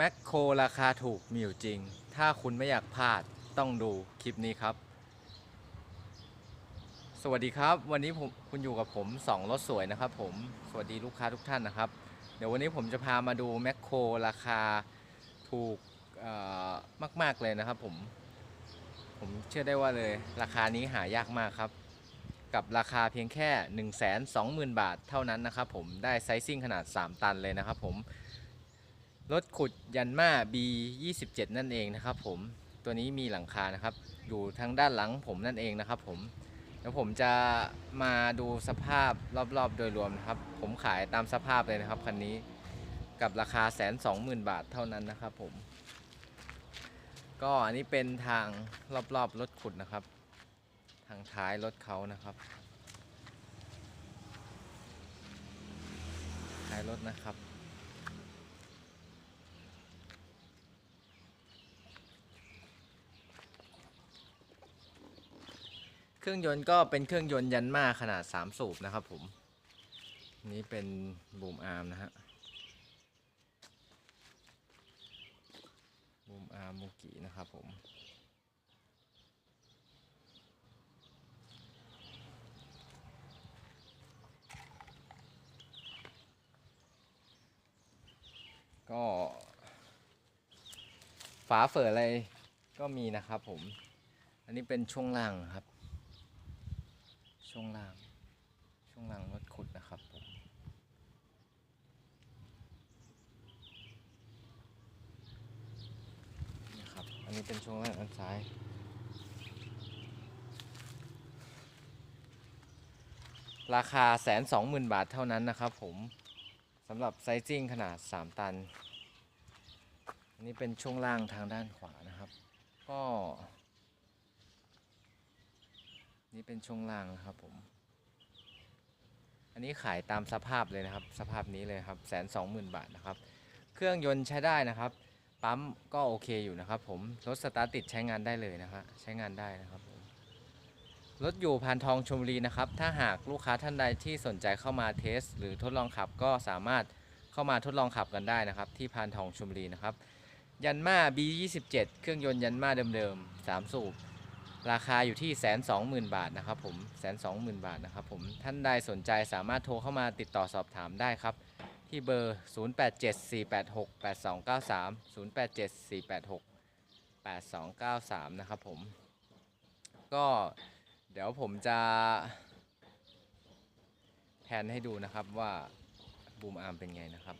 แมคโครราคาถูกมีอยู่จริง ถ้าคุณไม่อยากพลาดต้องดูคลิปนี้ครับ สวัสดีครับ วันนี้ผมคุณอยู่กับผมสองรถสวยนะครับผม สวัสดีลูกค้าทุกท่านนะครับ เดี๋ยววันนี้ผมจะพามาดูแมคโครราคาถูกมาก ๆ เลยนะครับผม ผมเชื่อได้ว่าเลย ราคานี้หายากมากครับ กับราคาเพียงแค่ 1 2 0 0 0 0 บาทเท่านั้นนะครับผม ได้ไซซิ่งขนาด 3 ตันเลยนะครับผม รถขุดยันมา B27 นั่นเองนะครับผมตัวนี้มีหลังคานะครับ อยู่ทางด้านหลังผมนั่นเองนะครับผมเดี๋ยวผมจะมาดูสภาพรอบๆ โดยรวมนะครับ ผมขายตามสภาพเลยนะครับคันนี้กับราคาแสนสองหมื่นบาทเท่านั้นนะครับผม ก็อันนี้เป็นทางรอบๆรถขุดนะครับ ทางท้ายรถเขานะครับท้ายรถนะครับ เครื่องยนต์ก็เป็นเครื่องยนต์ยันมาขนาด 3 สูบนะครับผม นี่เป็นบูมอาร์มนะฮะ บูมอาร์มมูกินะครับผม ก็ ฝาเฝออะไรก็มีนะครับผม อันนี้เป็นช่วงล่างครับ ช่วงล่าง ช่วงล่างรถขุดนะครับผมนี่ครับ อันนี้เป็นช่วงล่างอันซ้าย ราคาแสนสองหมื่นบาทเท่านั้นนะครับผมสำหรับไซซิ่งขนาด 3 ตัน อันนี้เป็นช่วงล่างทางด้านขวานะครับ ก็ นี่เป็นช่วงล่างนะครับผม อันนี้ขายตามสภาพเลยนะครับ สภาพนี้เลยครับแสนสองหมื่นบาทนะครับ เครื่องยนต์ใช้ได้นะครับ ปั๊มก็โอเคอยู่นะครับ ผม รถสตาร์ติดใช้งานได้เลยนะครับใช้งานได้นะครับผมรถอยู่พานทองชมรีนะครับ ถ้าหากลูกค้าท่านใดที่สนใจเข้ามาเทส หรือทดลองขับก็สามารถเข้ามาทดลองขับกันได้นะครับ ที่พานทองชมรีนะครับ ยันมา B27 เครื่องยนต์ยันมาเดิมๆ3สูบ ราคาอยู่ที่แสนสองหมื่นบาทนะครับผมแสนสองหมื่นบาทนะครับผมท่านใดสนใจสามารถโทรเข้ามาติดต่อสอบถามได้ครับ ที่เบอร์ 0874868293 0874868293 นะครับผม ก็เดี๋ยวผมจะแผนให้ดูนะครับว่าบูมอาร์มเป็นไงนะครับ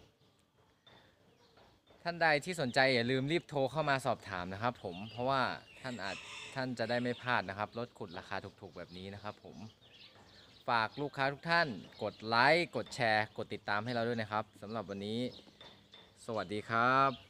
ท่านใดที่สนใจอย่าลืมรีบโทรเข้ามาสอบถามนะครับผมเพราะว่า ท่านอาจท่านจะได้ไม่พลาดนะครับรถขุดราคาถูกๆแบบนี้นะครับ ผมฝากลูกค้าทุกท่าน กดไลค์กดแชร์ กดติดตามให้เราด้วยนะครับสำหรับวันนี้ สวัสดีครับ